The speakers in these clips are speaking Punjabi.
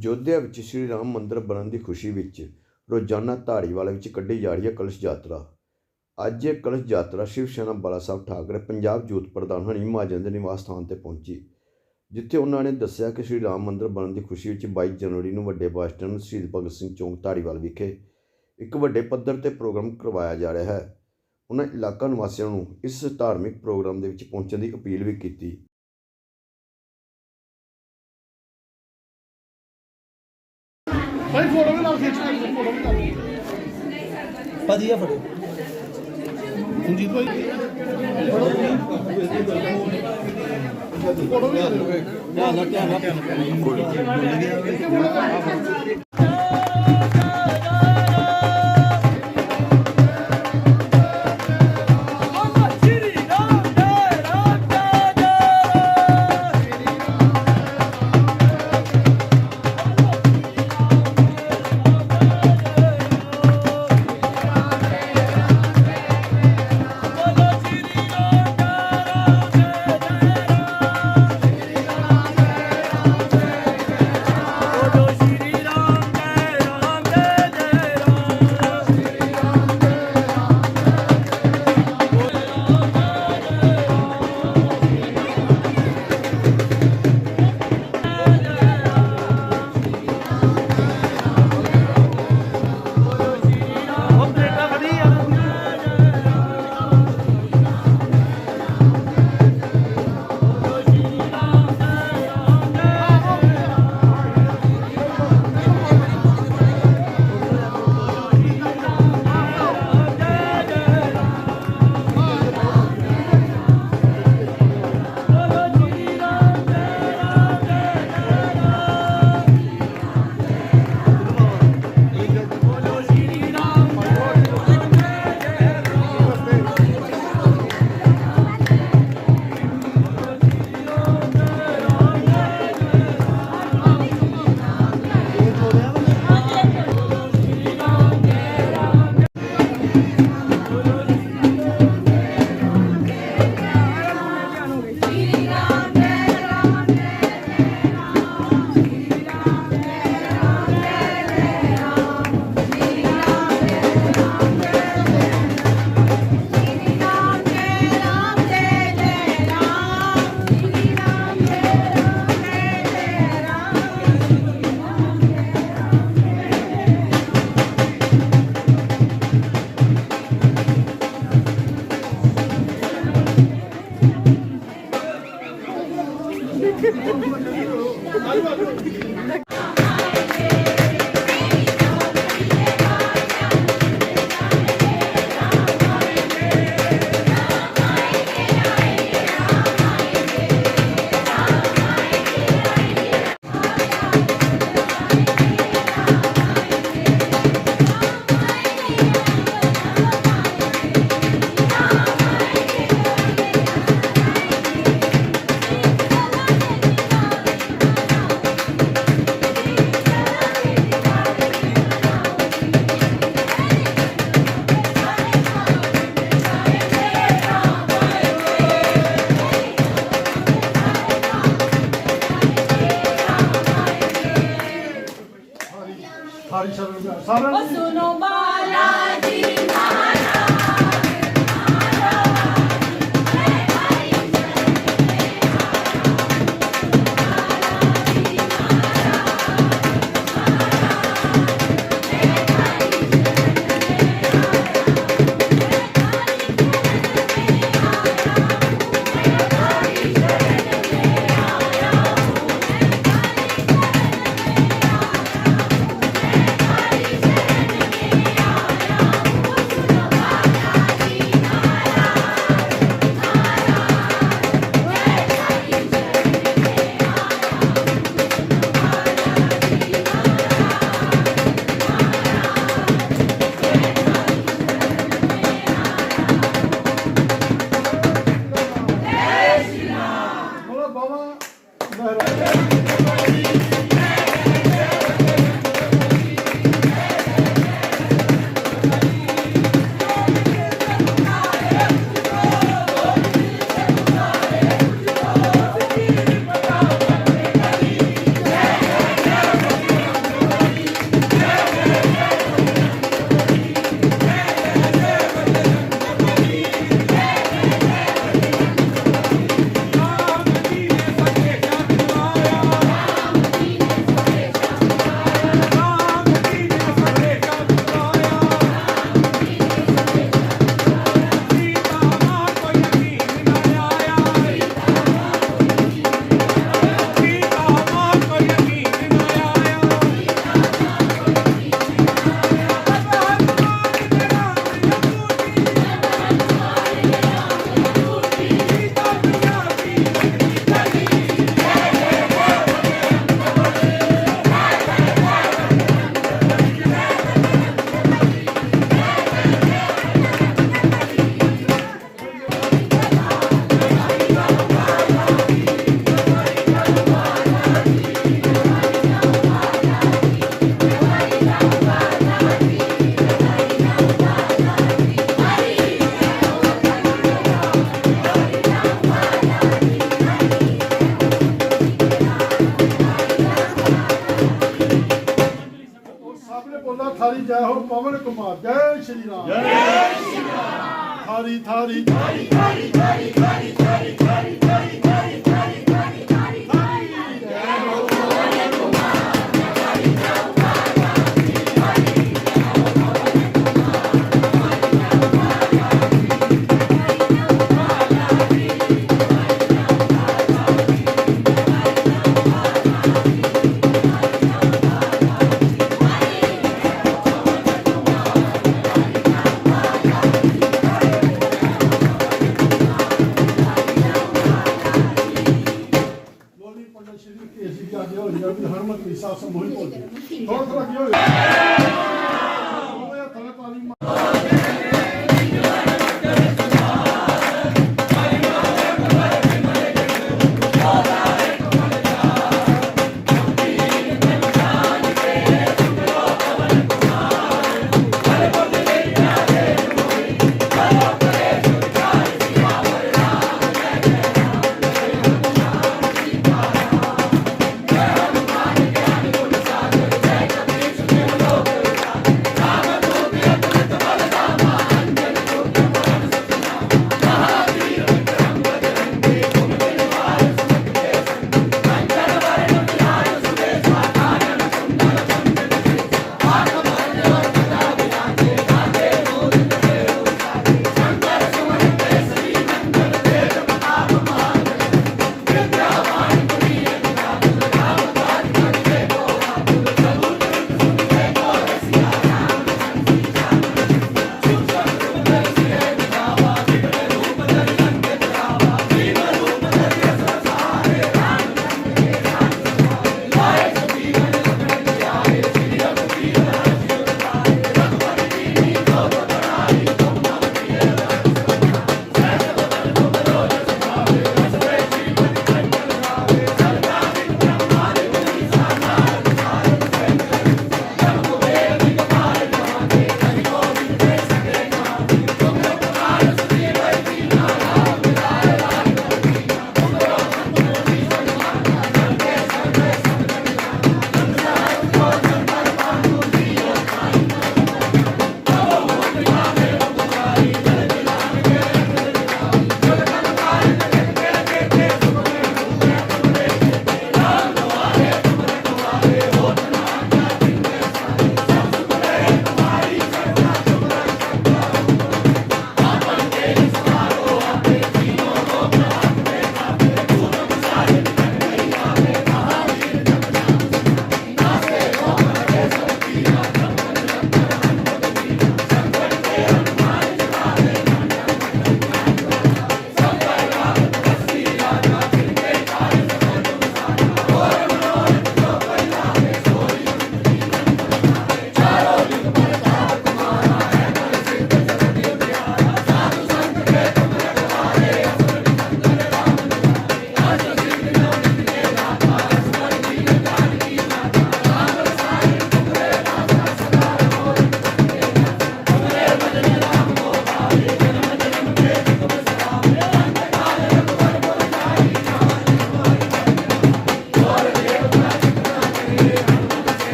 ਅਯੋਧਿਆ ਵਿੱਚ ਸ੍ਰੀ ਰਾਮ ਮੰਦਿਰ ਬਣਨ ਦੀ ਖੁਸ਼ੀ ਵਿੱਚ ਰੋਜ਼ਾਨਾ ਧਾਰੀਵਾਲ ਵਿੱਚ ਕੱਢੀ ਜਾ ਰਹੀ ਹੈ ਕਲਸ਼ ਯਾਤਰਾ। ਅੱਜ ਇਹ ਕਲਸ਼ ਯਾਤਰਾ ਸ਼ਿਵ ਸੈਨਾ ਬਾਲਾ ਸਾਹਿਬ ਠਾਕਰੇ, ਪੰਜਾਬ ਯੂਥ ਪ੍ਰਧਾਨ ਹਨੀ ਮਹਾਜਨ ਦੇ ਨਿਵਾਸ ਸਥਾਨ ਤੇ ਪਹੁੰਚੀ। ਜਿੱਥੇ ਉਹਨਾਂ ਨੇ ਦੱਸਿਆ ਕਿ ਸ੍ਰੀ ਰਾਮ ਮੰਦਿਰ ਬਣਨ ਦੀ ਖੁਸ਼ੀ ਵਿੱਚ 22 ਜਨਵਰੀ ਨੂੰ ਵੱਡੇ ਬੱਸ ਸਟੈਂਡ ਸ਼ਹੀਦ ਭਗਤ ਸਿੰਘ ਚੌਂਕ ਧਾਰੀਵਾਲ ਵਿਖੇ ਇੱਕ ਵੱਡੇ ਪੱਧਰ ਤੇ ਪ੍ਰੋਗਰਾਮ ਕਰਵਾਇਆ ਜਾ ਰਿਹਾ ਹੈ। ਉਹਨਾਂ ਇਲਾਕਾ ਨਿਵਾਸੀਆਂ ਨੂੰ ਇਸ ਧਾਰਮਿਕ ਪ੍ਰੋਗਰਾਮ ਦੇ ਵਿੱਚ ਪਹੁੰਚਣ ਦੀ ਅਪੀਲ ਵੀ ਕੀਤੀ। ਭਾਈ ਫੋਟੋ ਵੀ ਨਾਲ ਖਿੱਚ ਕੇ ਫੋਟੋ ਵੀ ਨਾਲ। ਵਧੀਆ ਫੜੋ। ਸੰਜੀਤ ਭਾਈ। ਫੋਟੋ ਵੀ ਨਾਲ। ਧਿਆਨ ਨਾਲ। ਨਾਲ ਜੈ ਹੋ ਪਵਨ ਕੁਮਾਰ ਜੈ ਸ਼੍ਰੀ ਰਾਮ। ਜੈ ਸ਼੍ਰੀ ਰਾਮ। ਥਾਰੀ ਥਾਰੀ ਥਾਰੀ ਲੋਲੀ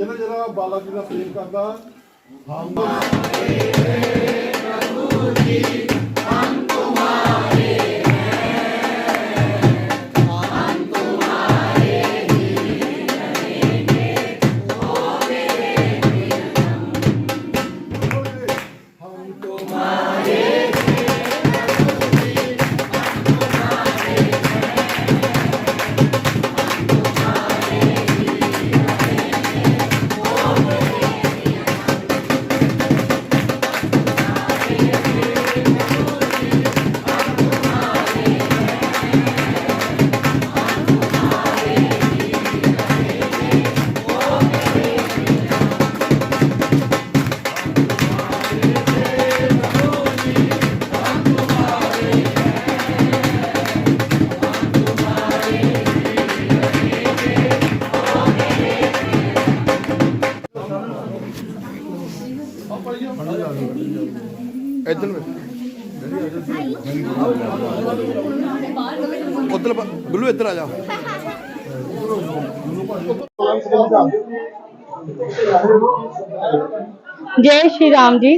ਜਿਹੜਾ ਜਿਹੜਾ ਬਾਲਾ ਜੀ ਦਾ ਪ੍ਰੇਮ ਕਰਦਾ ਹਮ ਜੈ ਸ਼੍ਰੀ ਰਾਮ ਜੀ।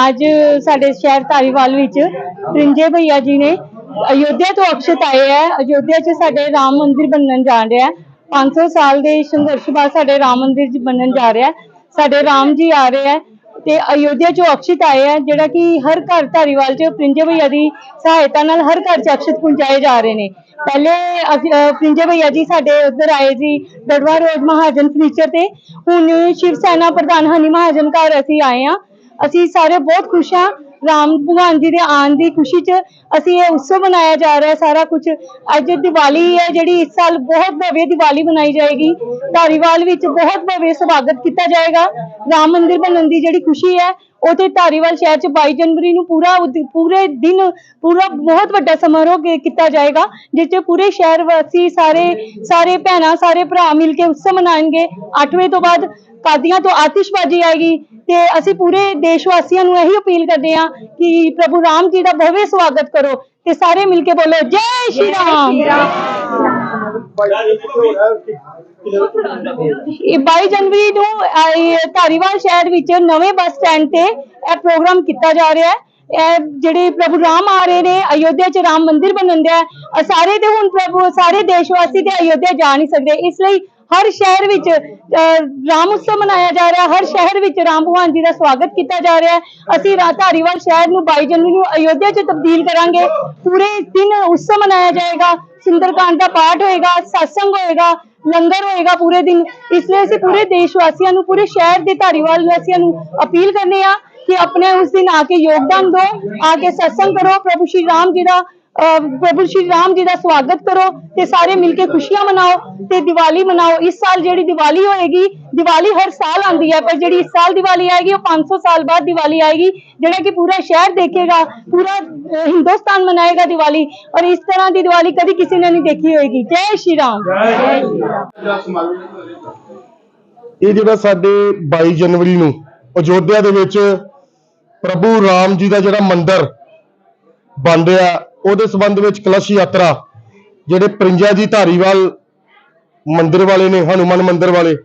ਅੱਜ ਸਾਡੇ ਸ਼ਹਿਰ ਧਾਰੀਵਾਲ ਵਿੱਚ ਪ੍ਰਿੰਜੇ ਭਈਆ ਜੀ ਨੇ ਅਯੋਧਿਆ ਤੋਂ ਅਕਸ਼ਤ ਆਏ ਹੈ ਅਯੋਧਿਆ 'ਚ ਸਾਡੇ ਰਾਮ ਮੰਦਿਰ ਬਣਨ ਜਾ ਰਿਹਾ। ਹੈ 500 ਸਾਲ ਦੇ ਸੰਘਰਸ਼ ਬਾਅਦ ਸਾਡੇ ਰਾਮ ਮੰਦਿਰ ਜੀ ਬਣਨ ਜਾ ਰਿਹਾ। ਹੈ ਸਾਡੇ ਰਾਮ ਜੀ ਆ ਰਹੇ ਹੈ ਤੇ ਅਯੋਧਿਆ 'ਚੋਂ ਅਕਸ਼ਿਤ ਆਏ ਆ ਜਿਹੜਾ ਕਿ ਹਰ ਘਰ ਧਾਰੀਵਾਲ 'ਚ ਪ੍ਰਿੰਜੇ ਭਈਆ ਦੀ ਸਹਾਇਤਾ ਨਾਲ ਹਰ ਘਰ 'ਚ ਅਕਸ਼ਿਤ ਪਹੁੰਚਾਏ ਜਾ ਰਹੇ ਨੇ। ਪਹਿਲੇ ਅਸੀਂ, ਪ੍ਰਿੰਜੇ ਭਈਆ ਜੀ ਸਾਡੇ ਉੱਧਰ ਆਏ ਜੀ ਦੜਵਾ ਰੋਡ ਮਹਾਜਨ ਫਰਨੀਚਰ ਤੇ। ਹੁਣ ਸ਼ਿਵ ਸੈਨਾ ਪ੍ਰਧਾਨ ਹਨੀ ਮਹਾਜਨ ਘਰ ਅਸੀਂ ਆਏ ਆ। ਅਸੀਂ ਸਾਰੇ ਬਹੁਤ ਖੁਸ਼ ਹਾਂ ਰਾਮ ਭਗਵਾਨ ਜੀ ਦੇ ਆਉਣ ਦੀ ਖੁਸ਼ੀ 'ਚ ਅਸੀਂ ਇਹ ਉਤਸਵ ਮਨਾਇਆ ਜਾ ਰਿਹਾ ਸਾਰਾ ਕੁਝ ਅੱਜ ਦੀਵਾਲੀ ਹੈ ਜਿਹੜੀ ਇਸ ਸਾਲ ਬਹੁਤ ਭਵਿ ਦੀਵਾਲੀ ਮਨਾਈ ਜਾਏਗੀ। ਧਾਰੀਵਾਲ ਵਿੱਚ ਬਹੁਤ ਭਵਿ ਸਵਾਗਤ ਕੀਤਾ ਜਾਏਗਾ। ਰਾਮ ਮੰਦਿਰ ਬਣਨ ਦੀ ਜਿਹੜੀ ਖੁਸ਼ੀ ਹੈ ਉਥੇ ਧਾਰੀਵਾਲ ਸ਼ਹਿਰ 'ਚ 22 ਜਨਵਰੀ ਨੂੰ ਪੂਰਾ ਪੂਰੇ ਦਿਨ, ਪੂਰਾ ਬਹੁਤ ਵੱਡਾ ਸਮਾਰੋਹ ਕੀਤਾ ਜਾਏਗਾ, ਜਿਸ 'ਚ ਪੂਰੇ ਸ਼ਹਿਰ ਵਾਸੀ ਸਾਰੇ ਸਾਰੇ ਭੈਣਾਂ, ਸਾਰੇ ਭਰਾ ਮਿਲ ਕੇ ਉਤਸਵ ਮਨਾਉਣਗੇ 8ਵੇਂ ਤੋਂ ਬਾਅਦ ਕਾਦੀਆਂ ਤੋਂ ਆਤਿਸ਼ਬਾਜ਼ੀ ਆਏਗੀ। ਤੇ ਅਸੀਂ ਪੂਰੇ ਦੇਸ਼ ਵਾਸੀਆਂ ਨੂੰ ਇਹੀ ਅਪੀਲ ਕਰਦੇ ਹਾਂ ਕਿ ਪ੍ਰਭੂ ਰਾਮ ਜੀ ਦਾ ਭव्य ਸਵਾਗਤ ਕਰੋ ਤੇ ਸਾਰੇ ਮਿਲ ਕੇ ਬੋਲੋ ਜੈ ਸ਼੍ਰੀ ਰਾਮ। ਇਹ 22 ਜਨਵਰੀ ਨੂੰ ਧਾਰੀਵਾਲ ਸ਼ਹਿਰ ਵਿੱਚ ਨਵੇਂ ਬੱਸ ਸਟੈਂਡ ਤੇ ਇਹ ਪ੍ਰੋਗਰਾਮ ਕੀਤਾ ਜਾ ਰਿਹਾ ਹੈ। ਇਹ ਜਿਹੜੇ ਪ੍ਰਭੂ ਰਾਮ ਆ ਰਹੇ ਨੇ ਅਯੋਧਿਆ ਚ ਰਾਮ ਮੰਦਿਰ ਬਣਨ ਦਿਆ ਸਾਰੇ ਤੇ ਹੁਣ ਪ੍ਰਭੂ ਸਾਰੇ ਦੇਸ਼ ਵਾਸੀ ਤੇ ਅਯੋਧਿਆ ਜਾ ਨਹੀਂ ਸਕਦੇ। ਇਸ ਲਈ ਹਰ ਸ਼ਹਿਰ ਵਿੱਚ ਅਹ, ਰਾਮ ਉਤਸਵ ਮਨਾਇਆ ਜਾ ਰਿਹਾ ਹਰ ਸ਼ਹਿਰ ਵਿੱਚ ਰਾਮ ਭਗਵਾਨ ਜੀ ਦਾ ਸਵਾਗਤ ਕੀਤਾ ਜਾ ਰਿਹਾ ਅਸੀਂ ਧਾਰੀਵਾਲ ਸ਼ਹਿਰ ਨੂੰ 22 ਜਨਵਰੀ ਨੂੰ ਅਯੋਧਿਆ ਚ ਤਬਦੀਲ ਕਰਾਂਗੇ। ਪੂਰੇ ਦਿਨ ਉਤਸਵ ਮਨਾਇਆ ਜਾਏਗਾ ਸੁੰਦਰਕਾਂਡ ਦਾ ਪਾਠ ਹੋਏਗਾ satsang ਹੋਏਗਾ ਲੰਗਰ ਹੋਏਗਾ ਪੂਰੇ ਦਿਨ। ਇਸ ਲਈ ਅਸੀਂ ਪੂਰੇ ਦੇਸ਼ ਵਾਸੀਆਂ ਨੂੰ ਪੂਰੇ ਸ਼ਹਿਰ ਦੇ ਧਾਰੀਵਾਲ ਵਾਸੀਆਂ ਨੂੰ ਅਪੀਲ ਕਰਨੇ ਆ ਕਿ ਆਪਣੇ ਉਸ ਦਿਨ ਆ ਕੇ ਯੋਗਦਾਨ ਦਿਓ ਆ ਕੇ satsang ਕਰੋ। ਪ੍ਰਭੂ ਸ਼੍ਰੀ ਰਾਮ ਜੀ ਦਾ ਪ੍ਰਭੂ ਸ਼੍ਰੀ ਰਾਮ ਜੀ ਦਾ ਸਵਾਗਤ ਕਰੋ ਤੇ ਸਾਰੇ ਮਿਲ ਕੇ ਖੁਸ਼ੀਆਂ ਮਨਾਓ ਤੇ ਦੀਵਾਲੀ ਮਨਾਓ। ਇਸ ਸਾਲ ਜਿਹੜੀ ਦੀਵਾਲੀ ਹੋਏਗੀ ਦੀਵਾਲੀ ਹਰ ਸਾਲ ਆਉਂਦੀ ਹੈ ਪਰ ਜਿਹੜੀ ਇਸ ਸਾਲ ਦੀਵਾਲੀ ਆਏਗੀ ਉਹ 500 ਸਾਲ ਬਾਅਦ ਦੀਵਾਲੀ ਆਏਗੀ ਜਿਹੜਾ ਕਿ ਪੂਰਾ ਸ਼ਹਿਰ ਦੇਖੇਗਾ ਪੂਰਾ ਹਿੰਦੁਸਤਾਨ ਮਨਾਏਗਾ ਦੀਵਾਲੀ। ਔਰ ਇਸ ਤਰ੍ਹਾਂ ਦੀ ਦੀਵਾਲੀ ਕਦੀ ਕਿਸੇ ਨੇ ਨਹੀਂ ਦੇਖੀ ਹੋਏਗੀ। ਜੈ ਸ਼੍ਰੀ ਰਾਮ। ਇਹ ਜਿਹੜਾ ਸਾਡੇ 22 ਜਨਵਰੀ ਨੂੰ ਅਯੋਧਿਆ ਦੇ ਵਿੱਚ ਪ੍ਰਭੂ ਰਾਮ ਜੀ ਦਾ ਜਿਹੜਾ ਮੰਦਿਰ ਬਣ ਰਿਹਾ ਉਹਦੇ ਸੰਬੰਧ ਵਿੱਚ ਕਲਸ਼ ਯਾਤਰਾ, ਜਿਹੜੇ ਪ੍ਰਿੰਜਾ ਜੀ ਧਾਰੀਵਾਲ ਮੰਦਿਰ ਵਾਲੇ ਨੇ, ਹਨੂਮਨ ਮੰਦਿਰ ਵਾਲੇ,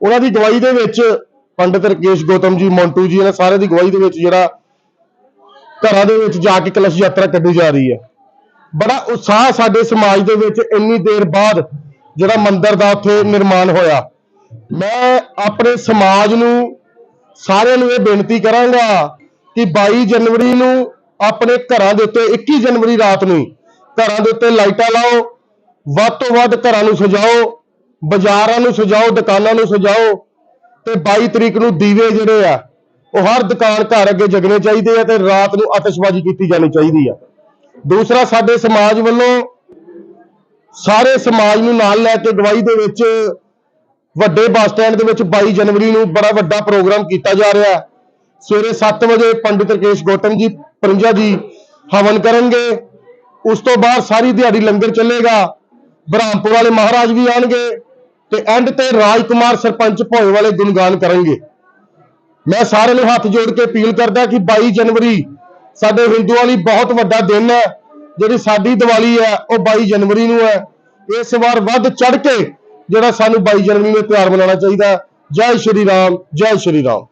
ਉਹਨਾਂ ਦੀ ਗਵਾਹੀ ਦੇ ਵਿੱਚ ਪੰਡਿਤ ਰਕੇਸ਼ ਗੌਤਮ ਜੀ, ਮੌਂਟੂ ਜੀ, ਇਹਨਾਂ ਸਾਰੇ ਦੀ ਗਵਾਹੀ ਦੇ ਵਿੱਚ ਜਿਹੜਾ ਘਰਾਂ ਦੇ ਵਿੱਚ ਜਾ ਕੇ ਕਲਸ਼ ਯਾਤਰਾ ਕੱਢੀ ਜਾ ਰਹੀ ਹੈ। ਬੜਾ ਉਤਸ਼ਾਹ ਸਾਡੇ ਸਮਾਜ ਦੇ ਵਿੱਚ ਇੰਨੀ ਦੇਰ ਬਾਅਦ ਜਿਹੜਾ ਮੰਦਿਰ ਦਾ ਉੱਥੇ ਨਿਰਮਾਣ ਹੋਇਆ। ਮੈਂ ਆਪਣੇ ਸਮਾਜ ਨੂੰ ਸਾਰਿਆਂ ਨੂੰ ਇਹ ਬੇਨਤੀ ਕਰਾਂਗਾ ਕਿ 22 ਜਨਵਰੀ ਨੂੰ ਆਪਣੇ ਘਰਾਂ ਦੇ ਉੱਤੇ 21 ਜਨਵਰੀ ਰਾਤ ਨੂੰ ਘਰਾਂ ਦੇ ਉੱਤੇ ਲਾਈਟਾਂ ਲਾਓ, ਵੱਧ ਤੋਂ ਵੱਧ ਘਰਾਂ ਨੂੰ ਸਜਾਓ, ਬਾਜ਼ਾਰਾਂ ਨੂੰ ਸਜਾਓ, ਦੁਕਾਨਾਂ ਨੂੰ ਸਜਾਓ ਤੇ 22 ਤਰੀਕ ਨੂੰ ਦੀਵੇ ਜਿਹੜੇ ਆ, ਉਹ ਹਰ ਦੁਕਾਨ ਘਰ ਅੱਗੇ ਜਗਣੇ ਚਾਹੀਦੇ ਆ ਤੇ ਰਾਤ ਨੂੰ ਆਤਿਸ਼ਬਾਜ਼ੀ ਕੀਤੀ ਜਾਣੀ ਚਾਹੀਦੀ ਆ। ਦੂਸਰਾ, ਸਾਡੇ ਸਮਾਜ ਵੱਲੋਂ ਸਾਰੇ ਸਮਾਜ ਨੂੰ ਨਾਲ ਲੈ ਕੇ ਗਵਾਹੀ ਦੇ ਵਿੱਚ ਵੱਡੇ ਬੱਸ ਸਟੈਂਡ ਦੇ ਵਿੱਚ 22 ਜਨਵਰੀ ਨੂੰ ਬੜਾ ਵੱਡਾ ਪ੍ਰੋਗਰਾਮ ਕੀਤਾ ਜਾ ਰਿਹਾ। ਸਵੇਰੇ 7 ਵਜੇ ਪੰਡਿਤ ਰਕੇਸ਼ ਗੌਤਮ ਜੀ ਪੰਜਾ ਜੀ ਹਵਨ ਕਰਨਗੇ। ਉਸ ਤੋਂ ਬਾਅਦ ਸਾਰੀ ਦਿਹਾੜੀ ਲੰਗਰ ਚੱਲੇਗਾ। ਬ੍ਰਹਮਪੁਰ ਵਾਲੇ ਮਹਾਰਾਜ ਵੀ ਆਣਗੇ ਤੇ ਐਂਡ ਤੇ ਰਾਜਕੁਮਾਰ ਸਰਪੰਚ ਭੋਏ ਵਾਲੇ ਗੁਣਗਾਨ ਕਰਨਗੇ। ਮੈਂ ਸਾਰਿਆਂ ਨੂੰ ਹੱਥ ਜੋੜ ਕੇ ਅਪੀਲ ਕਰਦਾ ਕਿ 22 ਜਨਵਰੀ ਸਾਡੇ ਹਿੰਦੂਆਂ ਲਈ ਬਹੁਤ ਵੱਡਾ ਦਿਨ ਹੈ। ਜਿਹੜੀ ਸਾਡੀ ਦੀਵਾਲੀ ਹੈ, ਉਹ 22 ਜਨਵਰੀ ਨੂੰ ਹੈ। ਇਸ ਵਾਰ ਵੱਧ ਚੜ ਕੇ ਜਿਹੜਾ ਸਾਨੂੰ 22 ਜਨਵਰੀ ਨੂੰ ਤਿਉਹਾਰ ਮਨਾਉਣਾ ਚਾਹੀਦਾ। ਜੈ ਸ਼੍ਰੀ ਰਾਮ, ਜੈ ਸ਼੍ਰੀ ਰਾਮ।